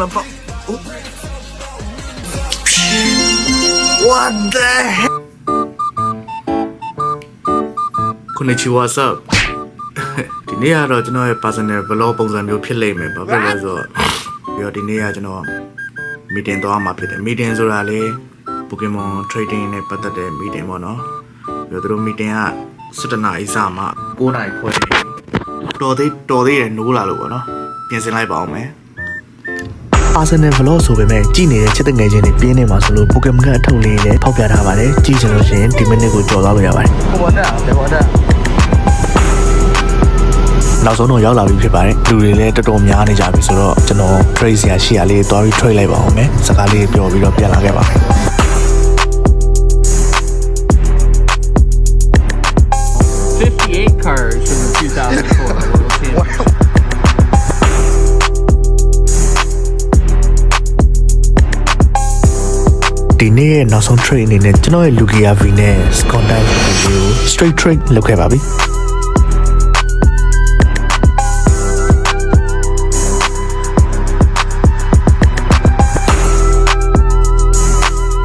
lan pa. Oh. What the hell? Konnichiwa what's up? ဒီနေ့ကတော့ကျွန်တော်ရဲ့ personal vlog ပုံစံမျိုးဖြစ်လိမ့်မယ်ဘာဖြစ်လဲဆိုတော့ပြီးတော့ဒီနေ့ကကျွန်တော် meeting သွားမှာဖြစ်တယ် meeting ဆိုတာလေ Pokemon trading နဲ့ပတ်သက်တဲ့ meeting ပေါ့နော်ပြီးတော့သူတို့ meeting က7နာရီစမှ9နာရီခွဲတော်သေးတော်သေးတယ်နိုးလာလို့ပေါ့နော်ပြင်ဆင်လိုက်ပါအောင်မယ် Arsenal Vlog ဆိုပေမဲ့ကြည်နေတဲ့ချစ်တဲ့ငယ်ချင်းတွေပြင်းနေမှာဆိုလို့ Pokemon ကအထုပ်လေးနဲ့ဖောက်ပြထားပါတယ်ကြည့်ချင်လို့ရှိရင်ဒီမိနစ်ကိုကြော်သွားလို့ရပါတယ်ကိုပေါ်တက်အောင်ဘယ်ပေါ်တက်နောက်ဆုံးတော့ရောက်လာပြီဖြစ်ပါတယ်လူတွေလည်းတော်တော်များနေကြပြီဆိုတော့ကျွန်တော် trade ဆရာရှိရလေးသွားပြီး trade လိုက်ပါအောင်မယ်စကားလေးပြောပြီးတော့ပြန်လာခဲ့ပါမယ်58 cars from the 2004 နေ့ရဲ့နောက်ဆုံး trade အနေနဲ့ကျွန်တော်ရဲ့ Lugia V နဲ့ Scotland ကို straight trade လုပ်ခဲ့ပါပြီ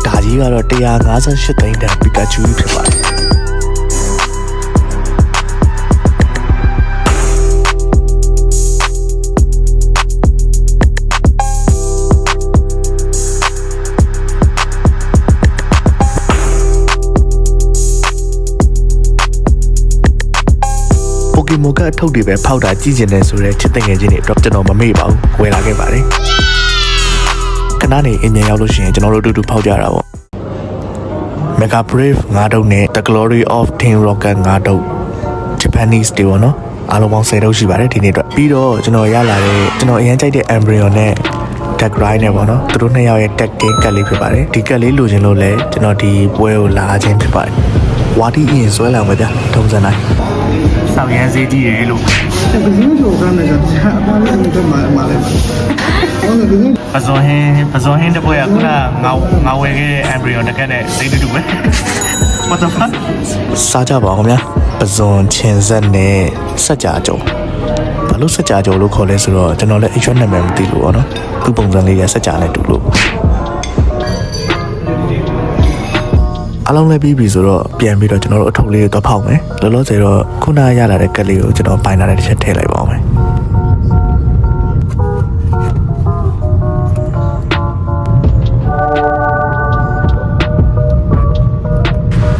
ဒါကြီးကတော့158သိန်းတန်ပီကာချူဖြစ်ပါတယ် ပိုကီမွန်ကအထုပ်တွေပဲဖောက်တာကြည့်ကျင်တယ်ဆိုတော့ချစ်တဲ့ငယ်ချင်းတွေအတွက်ကျွန်တော်မမေ့ပါဘူးဝယ်လာခဲ့ပါတယ်ခဏနေအင်မြန်ရောက်လို့ရှိရင်ကျွန်တော်တို့အတူတူဖောက်ကြတာပေါ့ Mega Brave 9တုပ်နဲ့ The Glory of Team Rocket 9တုပ် Japanese တွေပေါ့နော်အားလုံးပေါင်း10တုပ်ရှိပါတယ်ဒီနေ့အတွက်ပြီးတော့ကျွန်တော်ရလာတဲ့ကျွန်တော်အရင်ကြိုက်တဲ့ Embryo နဲ့ Tag Ride နဲ့ပေါ့နော်သူတို့နှစ်ယောက်ရဲ့ Tag Team ကတ်လေးဖြစ်ပါတယ်ဒီကတ်လေးလိုချင်လို့လဲကျွန်တော်ဒီပွဲကိုလာခြင်းဖြစ်ပါတယ်ဝါတီအရင်ဆွဲလာမှာဗျထုံးစံတိုင်း ဆောက်ရမ်းစေးကြီးရေလို့ကစင်းတို့ကလည်းကြာအပါလေးတွေမှာမှာလဲဟုတ်တယ်ကစင်းပဇွန်ဟင်းပဇွန်ဟင်းတပွဲကခုနငါငါဝယ်ခဲ့တဲ့ embryo တကက်နဲ့စိတ်တူတူပဲ What the fuck စားကြပါအောင်ဗျာပဇွန်ချင်ဆက်နဲ့စက်ကြာကြုံဘာလို့စက်ကြာကြုံလို့ခေါ်လဲဆိုတော့ကျွန်တော်လည်းအရွက်နာမည်မသိလို့ပေါ့နော်သူ့ပုံစံလေးကစက်ကြာနဲ့တူလို့ အလုံးလည်းပြီးပြီဆိုတော့ပြန်ပြီးတော့ကျွန်တော်တို့အထုပ်လေးကိုတော့ဖောက်မယ်လောလောဆယ်တော့ခုနရလာတဲ့ကက်လေးကိုကျွန်တော်ပိုင်လာတဲ့တစ်ချက်ထည့်လိုက်ပါအောင်မယ်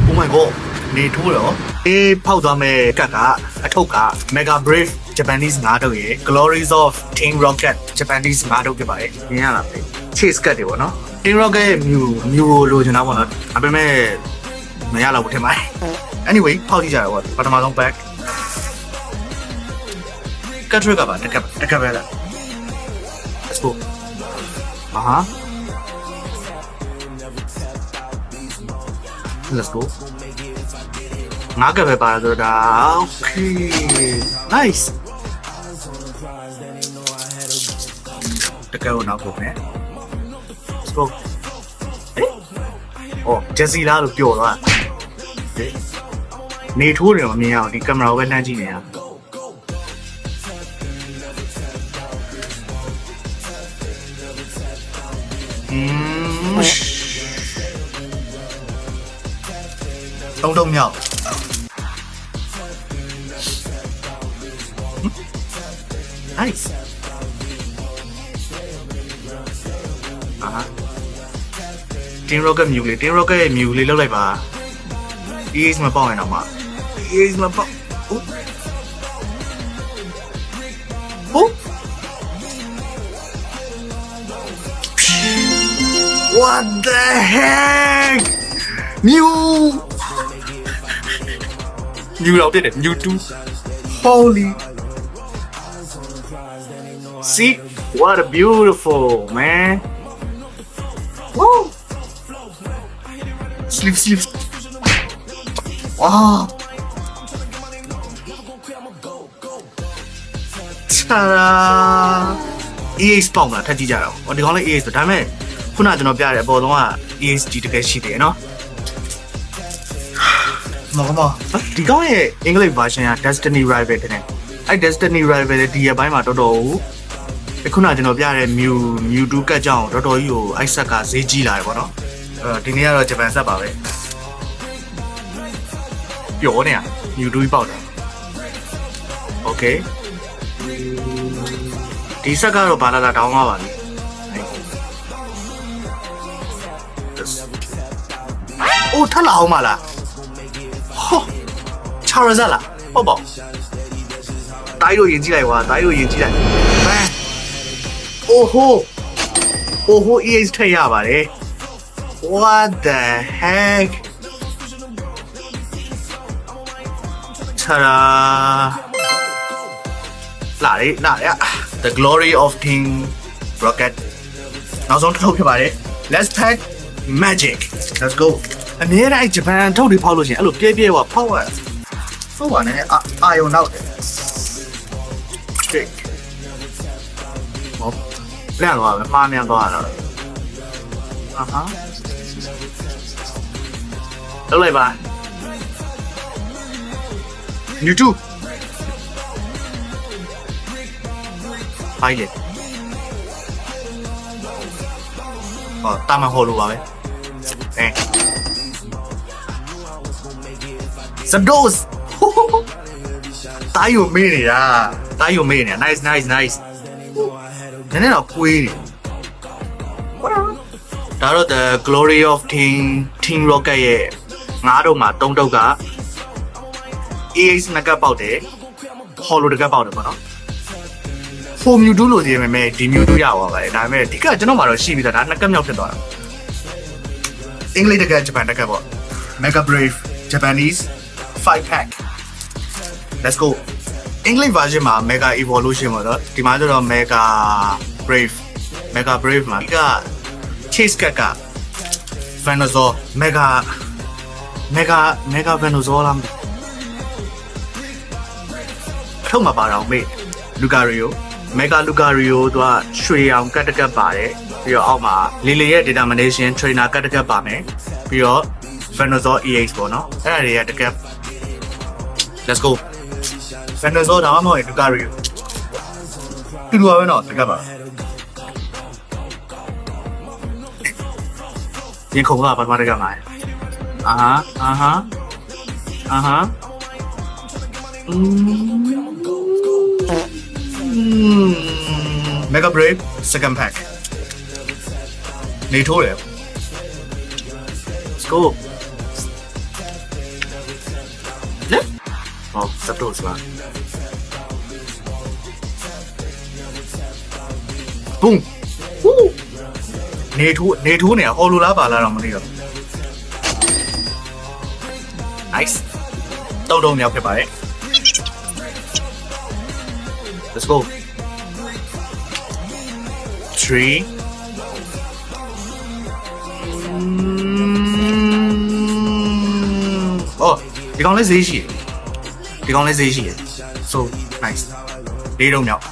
Oh my god နေထိုးတော့ အေးဖောက်သွားမဲ့ကတ်ကအထုပ်က Mega Brave Japanese 9တုပ်ရေ Glories of Team Rocket Japanese 9တုပ်ဖြစ်ပါတယ်မြင်ရလားပဲ Chase ကတ်တွေပေါ့နော် Team Rocket ရဲ့ Mew Mew ကိုလိုချင်တာပေါ့နော်ဒါပေမဲ့မရတော့ဘူးထင်ပါတယ် Anyway ဖောက်ကြည့်ကြရပေါ့ပထမဆုံး back ကတ်ထရကပါတကက်တကက်ပဲလား Let's go အာဟာ Let's go ငါကပဲပါတော့ဒါ Okay nice တကယ်တော့နောက်ကိုမယ် Let's go အေးအော်ဂျက်စီလာလို့ပြောတော့နေထိုးတယ်မမြင်ရအောင်ဒီကင်မရာကိုပဲလှမ်းကြည့်နေရอืม တုံးတုံးမြောက် Nice. Ah. Team Rocket မြူလေး Team Rocket ရဲ့မြူလေးလောက်လိုက်ပါ EAS မပေါက်ရင်တော့မှ EAS မပေါက်ဟုတ်ဟုတ် What the heck မြူ မြူတော့တက်တယ်မြူ2 Holy See what a beautiful man. Woo. Sleep, sleep. Wow. Ta-da. EA ပေါင်တာထပ်ကြည့်ကြတော့။ဟောဒီကောင်လေး EA ဆိုဒါပေမဲ့ခုနကကျွန်တော်ပြတဲ့အပေါ်လုံးက ESG တကယ်ရှိတယ်နော်။ မဟုတ်ပါဒီကောင်ရဲ့အင်္ဂလိပ် version က Destiny Rival တဲ့နဲ့အဲ့ Destiny Rival တဲ့ဒီရပိုင်းမှာတော်တော်ကိုအခုနကျွန်တော်ပြတဲ့ Mew Mew 2ကတ်ကြောင်တော်တော်ကြီးကိုအိုက်ဆက်ကဈေးကြီးလာတယ်ပေါ့နော်အဲ့တော့ဒီနေ့ကတော့ဂျပန်ဆက်ပါပဲပျော်နေရ Mew 2ပေါက်တယ် Okay ဒီဆက်ကတော့ဘာလာလာတောင်းသွားပါလိမ့်โอ้ထက်လာအောင်မလား ချာရဇက်လားဟုတ်ပါတိုင်းတို့ယင်ကြည့်လိုက်ကွာတိုင်းတို့ယင်ကြည့်လိုက်ဘန်အိုဟိုအိုဟို EX ထည့်ရပါတယ် What the heck ချာရာလာလေလာရ The glory of Team Rocket နောက်ဆုံးတစ်ထုပ်ဖြစ်ပါတယ် Let's pack magic Let's go အများတိုင်းဂျပန်ထုတ်တွေဖောက်လို့ရှရင်အဲ့လိုပြည့်ပြည့်ဝဖောက်ရ ဖောက်ပါနဲ့အာအာယုံနောက်တယ် Trick ဟောလန့်သွားပဲမှားမြန်သွားတော့အာဟာလောက်လိုက်ပါ YouTube ဖိုင်လေဟောတာမန်ဟောလိုပါပဲအဲစ ဒိုးစ်တာယိုမေးနေတာတာယိုမေးနေတာ nice nice nice နည်းနည်းတော့ကွေးနေဒါတော့ the glory of team team rocket ရဲ့ငါးတော့မှာ၃တုတ်က AX နှစ်ကပ်ပေါက်တယ်ဟော်လိုတစ်ကပ်ပေါက်တယ်ပေါ့နော်ဖိုမြူတူးလို့စီရမယ်မဲ့ဒီမြူတူးရပါပါတယ်ဒါပေမဲ့ဒီကကျွန်တော်မှတော့ရှိပြီသားဒါနှစ်ကပ်မြောက်ဖြစ်သွားတာအင်္ဂလိပ်တစ်ကပ်ဂျပန်တစ်ကပ်ပေါ့ Mega Brave Japanese 5 pack Let's go အင်္ဂလိပ် version မှာ Mega Evolution ပေါ့နော်ဒီမှာကျတော့ Mega Brave Mega Brave မှာဒီက Chase ကတ်က Venusaur Mega Mega Mega Venusaur လားမသိဘူးထုတ်မှာပါတော့မေ့လူကာရီယိုမက်ဂါလူကာရီယိုသူကရွှေအောင်ကတ်တကတ်ပါတယ်ပြီးတော့အောက်မှာလီလီရဲ့ determination trainer ကတ်တကတ်ပါမယ်ပြီးတော့ Venusaur EX ပေါ့နော်အဲ့ဒါတွေကတကတ် Let's go Venusaur ဒါမှမဟုတ်လူကာရီယိုတူတူပါပဲနော်တကတ်ပါရင်ခုံကဘာမှတကတ်မှာအာဟာအာဟာအာဟာ Mm, Mega Brave second pack နေထိုးတယ် Let's go 14 Boom ဟူးနေထိုးနေထိုးနေတာအော်လိုလားပါလားတော့မသိတော့ Nice တုံတုံမြောက်ဖြစ်ပါတယ် Let's go 3 Oh, ဒီကောင်လေးဈေးရှိတယ် ဒီကောင်လည်းဈေးရှိတယ်။ So nice. လေးတော့မြောက်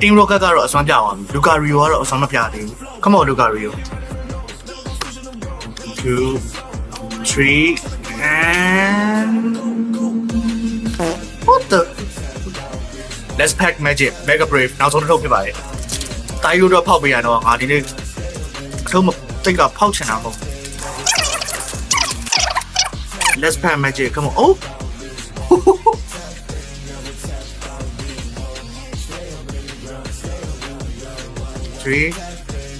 Team Rocket ကတော့အစွမ်းပြသွားပြီ။ Lucario ကတော့အစွမ်းမပြသေးဘူး။ Come on Lucario. Two, three, and What the Let's pack magic mega brave နောက်ဆုံးတစ်ထုပ်ဖြစ်ပါတယ်။တိုင်းလို့တော့ဖောက်ပေးရတော့ငါဒီနေ့အထုံးမတိတ်ကဖောက်ချင်တာမဟုတ်ဘူး Let's pack magic come on oh three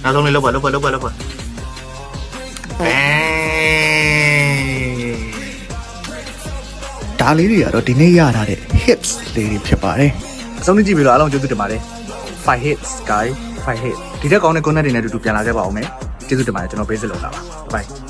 နောက်ဆုံးလေးလောက်ပါလောက်ပါလောက်ပါလောက်ပါ Bang ဒါလေးတွေကတော့ဒီနေ့ရထားတဲ့ hips လေးတွေဖြစ်ပါတယ်အဆုံးကြည့်ပြီးတော့အားလုံးကျေးဇူးတင်ပါတယ်5 hits guy 5 hit ဒီတက်ကောင်းတဲ့ connect တွေနဲ့အတူတူပြန်လာခဲ့ပါဦးမယ်ကျေးဇူးတင်ပါတယ်ကျွန်တော် basic လောက်လာပါ bye